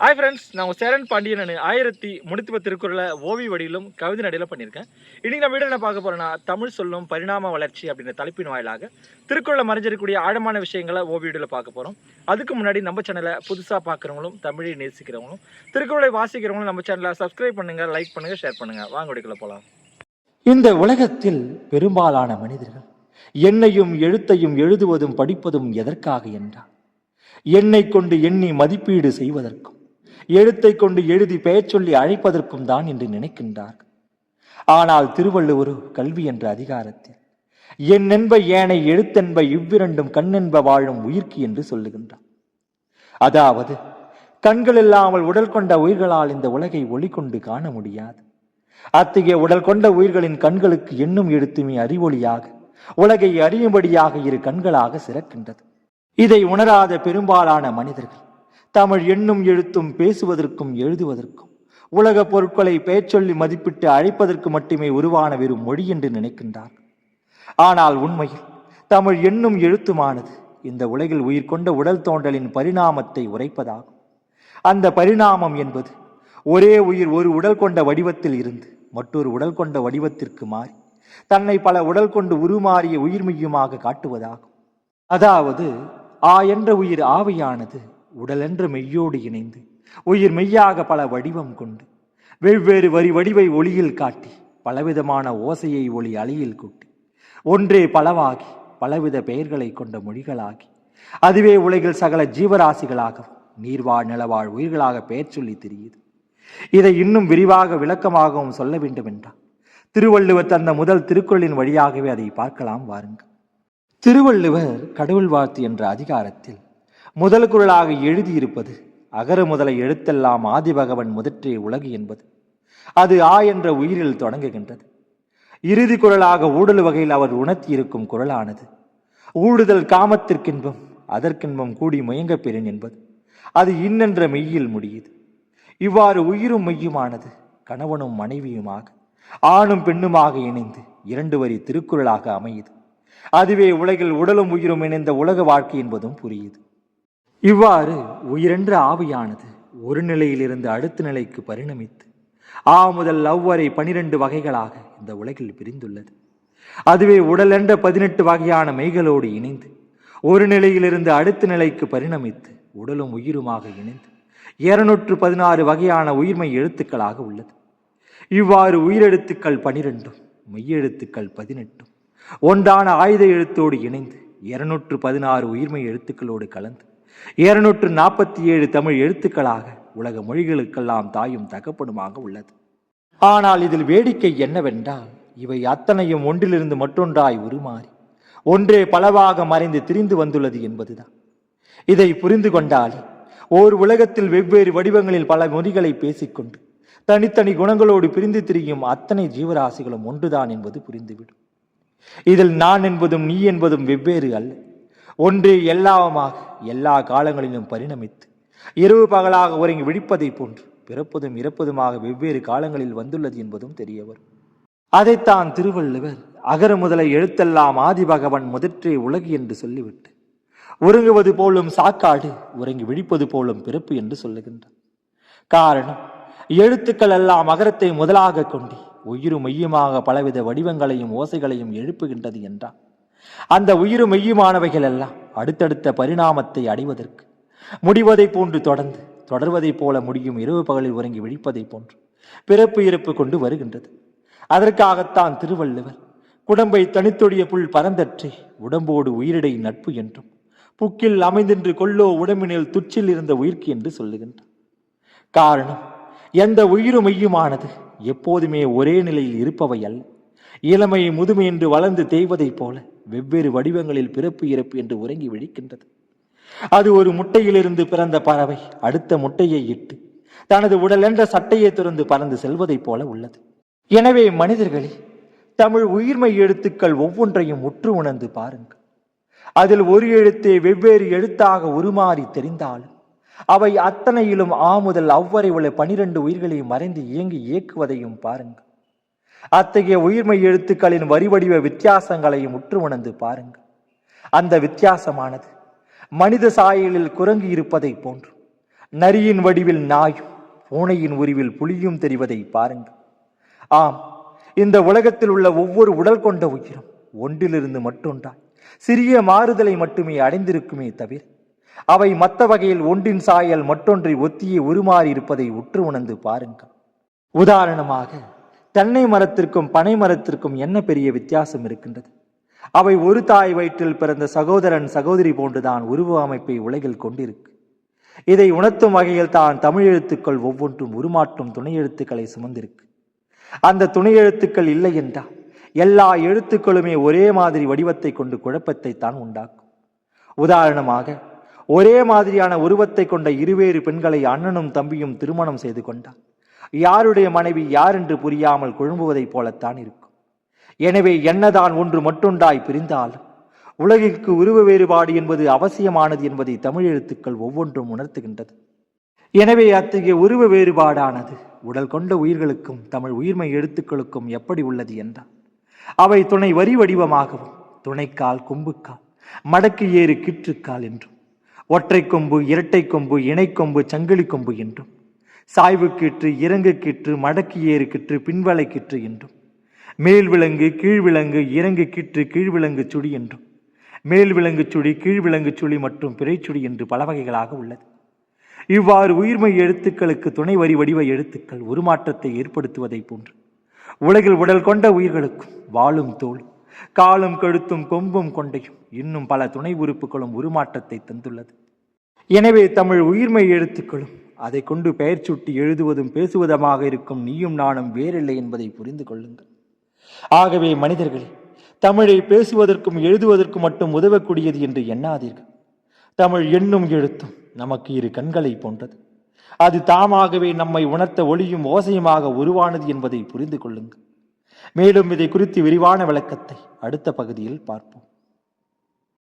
Hi friends நான் உங்கள் சேரன் பாண்டியன் நான் ஆயிரத்தி முடித்துவ திருக்குறளை ஓவிய வடிவிலும் கவிதை நடையில் பண்ணியிருக்கேன். இன்றைக்கி நம்ம வீடியோ என்ன பார்க்க போகிறோன்னா தமிழ் சொல்லும் பரிணாம வளர்ச்சி அப்படின்ற தலைப்பின் வாயிலாக திருக்குறளை மறைஞ்சிருக்கக்கூடிய ஆழமான விஷயங்களை ஓவிய வீடியோவில் பார்க்க போகிறோம் அதுக்கு முன்னாடி நம்ம சேனலை புதுசாக பார்க்குறவங்களும் தமிழை நேசிக்கிறவங்களும் திருக்குறளை வாசிக்கிறவங்களும் நம்ம சேனலை சப்ஸ்கிரைப் பண்ணுங்கள் லைக் பண்ணுங்கள் ஷேர் பண்ணுங்கள் வாங்க வீடியோக்குள்ள போகலாம் இந்த உலகத்தில் பெரும்பாலான மனிதர்கள் என்னையும் எழுத்தையும் எழுதுவதும் படிப்பதும் எதற்காக என்றால் என்னை கொண்டு எண்ணி மதிப்பீடு செய்வதற்கும் எழுத்தை கொண்டு எழுதி பெயர் சொல்லி அழைப்பதற்கும் தான் என்று நினைக்கின்றார் ஆனால் திருவள்ளுவர் கல்வி என்ற அதிகாரத்தில் எண்ணென்ப ஏனை எழுத்தென்ப இவ்விரண்டும் கண்ணென்ப வாழும் உயிர்க்கு என்று சொல்லுகின்றார். அதாவது கண்கள் இல்லாமல் உடல் கொண்ட உயிர்களால் இந்த உலகை ஒளி கொண்டு காண முடியாது. அத்தகைய உடல் கொண்ட உயிர்களின் கண்களுக்கு எண்ணும் எழுத்துமே அறிவொளியாக உலகை அறியும்படியாக இரு கண்களாக சிறக்கின்றது. இதை உணராத பெரும்பாலான மனிதர்கள் தமிழ் எண்ணும் எழுத்தும் பேசுவதற்கும் எழுதுவதற்கும் உலக பொருட்களை பெயர் சொல்லி மதிப்பிட்டு அழைப்பதற்கு மட்டுமே உருவான வெறும் மொழி என்று நினைக்கின்றார். ஆனால் உண்மையில் தமிழ் எண்ணும் எழுத்துமானது இந்த உலகில் உயிர் கொண்ட உடல் தோன்றலின் பரிணாமத்தை உரைப்பதாகும். அந்த பரிணாமம் என்பது ஒரே உயிர் ஒரு உடல் கொண்ட வடிவத்தில் இருந்து மற்றொரு உடல் கொண்ட வடிவத்திற்கு மாறி தன்னை பல உடல் கொண்டு உருமாறிய உயிர்மையுமாக காட்டுவதாகும். அதாவது ஆ என்ற உயிர் ஆவியானது உடலென்று மெய்யோடு இணைந்து உயிர் மெய்யாக பல வடிவம் கொண்டு வெவ்வேறு வரி வடிவை ஒளியில் காட்டி பலவிதமான ஓசையை ஒளி அலையில் கூட்டி ஒன்றே பலவாகி பலவித பெயர்களை கொண்ட மொழிகளாகி அதுவே உலகில் சகல ஜீவராசிகளாகவும் நீர்வாழ் நிலவாழ் உயிர்களாக பெயர் சொல்லி தெரியுது. இதை இன்னும் விரிவாக விளக்கமாகவும் சொல்ல வேண்டும் என்றால் திருவள்ளுவர் தந்த முதல் திருக்குறளின் வழியாகவே அதை பார்க்கலாம் வாருங்கள். திருவள்ளுவர் கடவுள் வாழ்த்து என்ற அதிகாரத்தில் முதல் குரலாக எழுதியிருப்பது அகர முதல எழுத்தெல்லாம் ஆதிபகவன் முதற்றே உலகு என்பது. அது ஆ என்ற உயிரில் தொடங்குகின்றது. இறுதி குரலாக ஊடல் வகையில் அவர் உணர்த்தியிருக்கும் குரலானது. ஊடுதல் காமத்திற்கின்பம் அதற்கின்பம் கூடி முயங்கப் பெறின் என்பது. அது இன்னென்ற மெய்யில் முடியுது. இவ்வாறு உயிரும் மெய்யுமானது கணவனும் மனைவியுமாக ஆணும் பெண்ணுமாக இணைந்து இரண்டு வரி திருக்குறளாக அமையுது. அதுவே உலகில் உடலும் உயிரும் இணைந்த உலக வாழ்க்கை என்பதும் புரியுது. இவ்வாறு உயிரென்ற ஆவியானது ஒரு நிலையிலிருந்து அடுத்த நிலைக்கு பரிணமித்து ஆ முதல் லவ் வரை பனிரெண்டு வகைகளாக இந்த உலகில் பிரிந்துள்ளது. அதுவே உடல் என்ற பதினெட்டு வகையான மெய்களோடு இணைந்து ஒரு நிலையிலிருந்து அடுத்த நிலைக்கு பரிணமித்து உடலும் உயிருமாக இணைந்து இருநூற்று பதினாறு வகையான உயிர்மை எழுத்துக்களாக உள்ளது. இவ்வாறு உயிரெழுத்துக்கள் பனிரெண்டும் மெய்யெழுத்துக்கள் பதினெட்டும் ஒன்றான ஆயுத எழுத்தோடு இணைந்து இருநூற்று பதினாறு உயிர்மை எழுத்துக்களோடு கலந்து இருநூற்று நாற்பத்தி ஏழு தமிழ் எழுத்துக்களாக உலக மொழிகளுக்கெல்லாம் தாயும் தகப்பனுமாக உள்ளது. ஆனால் இதில் வேடிக்கை என்னவென்றால் இவை அத்தனையும் ஒன்றிலிருந்து மற்றொன்றாய் உருமாறி ஒன்றே பலவாக மறைந்து திரிந்து வந்துள்ளது என்பதுதான். இதை புரிந்து கொண்டாலே ஓர் உலகத்தில் வெவ்வேறு வடிவங்களில் பல மொழிகளை பேசிக்கொண்டு தனித்தனி குணங்களோடு பிரிந்து திரியும் அத்தனை ஜீவராசிகளும் ஒன்றுதான் என்பது புரிந்துவிடும். இதில் நான் என்பதும் நீ என்பதும் வெவ்வேறு அல்ல. ஒன்றே எல்லாவமாக எல்லா காலங்களிலும் பரிணமித்து இரவு பகலாக ஒருங்கி விழிப்பதைப் போன்று பிறப்பதும் இறப்பதுமாக வெவ்வேறு காலங்களில் வந்துள்ளது என்பதும் தெரிய வரும் அதைத்தான் திருவள்ளுவர் அகர முதலை எழுத்தெல்லாம் ஆதிபகவன் முதற்றே உலகு என்று சொல்லிவிட்டு உறங்குவது போலும் சாக்காடு உறங்கி விழிப்பது போலும் பிறப்பு என்று சொல்லுகின்றார். காரணம் எழுத்துக்கள் எல்லாம் அகரத்தை முதலாக கொண்டு உயிரும் மையமாக பலவித வடிவங்களையும் ஓசைகளையும் எழுப்புகின்றது என்றான். அந்த உயிரும் மெய்யுமானவைகள் எல்லாம் அடுத்தடுத்த பரிணாமத்தை அடைவதற்கு முடிவதைப் போன்று தொடர்ந்து தொடர்வதைப் போல முடியும் இரவு பகலில் உறங்கி விழிப்பதைப் போன்று பிறப்பு இறப்பு கொண்டு வருகின்றது. அதற்காகத்தான் திருவள்ளுவர் குடம்பை தனித்தொடிய புல் பரந்தற்றே உடம்போடு உயிரிடை நட்பு என்றும் புக்கில் அமைந்தின்று கொள்ளோ உடம்பினில் துச்சில் இருந்த உயிர்க்கு என்று சொல்லுகின்றார். காரணம் எந்த உயிரும் மெய்யுமானது எப்போதுமே ஒரே நிலையில் இருப்பவை அல்ல. இளமை முதுமை என்று வளர்ந்து தேய்வதைப் போல வெவ்வேறு வடிவங்களில் பிறப்பு இறப்பு என்று உறங்கி விழிக்கின்றது. அது ஒரு முட்டையிலிருந்து பிறந்த பறவை அடுத்த முட்டையை இட்டு தனது உடல் என்ற சட்டையை துறந்து பறந்து செல்வதைப் போல உள்ளது. எனவே மனிதர்களே தமிழ் உயிர்மை எழுத்துக்கள் ஒவ்வொன்றையும் உற்று உணர்ந்து பாருங்கள். அதில் ஒரு எழுத்தே வெவ்வேறு எழுத்தாக உருமாறி தெரிந்தாலும் அவை அத்தனையிலும் ஆ முதல் அவ்வரை உள்ள பனிரெண்டு உயிர்களை மறைந்து இயங்கி இயக்குவதையும் பாருங்கள். அத்தகைய உயிர்மை எழுத்துக்களின் வரிவடிவ வித்தியாசங்களையும் உற்று உணர்ந்து பாருங்கள். அந்த வித்தியாசமானது மனித சாயலில் குரங்கு இருப்பதைப் போன்று நரியின் வடிவில் நாயும் பூனையின் உருவில் புலியும் தெரிவதை பாருங்கள். ஆம் இந்த உலகத்தில் உள்ள ஒவ்வொரு உடல் கொண்ட உயிரும் ஒன்றிலிருந்து மற்றொன்றாய் சிறிய மாறுதலை மட்டுமே அடைந்திருக்குமே தவிர அவை மத்த வகையில் ஒன்றின் சாயல் மற்றொன்றை ஒத்தியே உருமாறி இருப்பதை உற்று உணர்ந்து பாருங்கள். உதாரணமாக தென்னை மரத்திற்கும் பனை மரத்திற்கும் என்ன பெரிய வித்தியாசம் இருக்கின்றது? அவை ஒரு தாய் வயிற்றில் பிறந்த சகோதரன் சகோதரி போன்றுதான் உருவ அமைப்பை உலகில் கொண்டிருக்கு. இதை உணர்த்தும் வகையில் தான் தமிழ் எழுத்துக்கள் ஒவ்வொன்றும் உருமாற்றும் துணை எழுத்துக்களை சுமந்திருக்கு. அந்த துணை எழுத்துக்கள் இல்லை என்றால் எல்லா எழுத்துக்களுமே ஒரே மாதிரி வடிவத்தை கொண்டு குழப்பத்தை தான் உண்டாக்கும். உதாரணமாக ஒரே மாதிரியான உருவத்தை கொண்ட இருவேறு பெண்களை அண்ணனும் தம்பியும் திருமணம் செய்து கொண்டான் யாருடைய மனைவி யார் என்று புரியாமல் குழும்புவதைப் போலத்தான் இருக்கும். எனவே என்னதான் ஒன்று மட்டுண்டாய் பிரிந்தாலும் உலகிற்கு உருவ வேறுபாடு என்பது அவசியமானது என்பதை தமிழ் எழுத்துக்கள் ஒவ்வொன்றும் உணர்த்துகின்றது. எனவே அத்தகைய உருவ வேறுபாடானது உடல் கொண்ட உயிர்களுக்கும் தமிழ் உயிர்மை எழுத்துக்களுக்கும் எப்படி உள்ளது என்றால் அவை துணை வரி வடிவமாகவும் துணைக்கால் கொம்புக்கால் மடக்கு ஏறு கிற்றுக்கால் என்றும் ஒற்றை கொம்பு இரட்டை கொம்பு இணைக்கொம்பு சங்கிலி கொம்பு என்றும் சாய்வு கீற்று இறங்கு கீற்று மடக்கு ஏறு கிற்று பின்வளை கிற்று என்றும். மேல் விலங்கு கீழ் விலங்கு இறங்கு கிற்று கீழ் விலங்கு சுடி என்றும். மேல் விலங்கு சுழி கீழ் விலங்கு சுழி மற்றும் பிறைச்சுடி என்று பல வகைகளாக உள்ளது. இவ்வாறு உயிர்மை எழுத்துக்களுக்கு துணை வரி வடிவ எழுத்துக்கள் உருமாற்றத்தை ஏற்படுத்துவதைப் போன்று. உலகில் உடல் கொண்ட உயிர்களுக்கும் வாழும் தோல் காலும் கழுத்தும் கொம்பும் கொண்டையும் இன்னும் பல துணை உறுப்புகளும் உருமாற்றத்தை தந்துள்ளது. எனவே தமிழ் உயிர்மை எழுத்துக்களும் அதை கொண்டு பெயர் சுட்டி எழுதுவதும் பேசுவதுமாக இருக்கும் நீயும் நானும் வேறில்லை என்பதை புரிந்து கொள்ளுங்கள். ஆகவே மனிதர்களே தமிழை பேசுவதற்கும் எழுதுவதற்கும் மட்டும் உதவக்கூடியது என்று எண்ணாதீர்கள். தமிழ் எண்ணும் எழுத்தும் நமக்கு இரு கண்களை போன்றது. அது தாமாகவே நம்மை உணர்த்த ஒளியும் ஓசையுமாக உருவானது என்பதை புரிந்து கொள்ளுங்கள். மேலும் இதை குறித்து விரிவான விளக்கத்தை அடுத்த பகுதியில் பார்ப்போம்.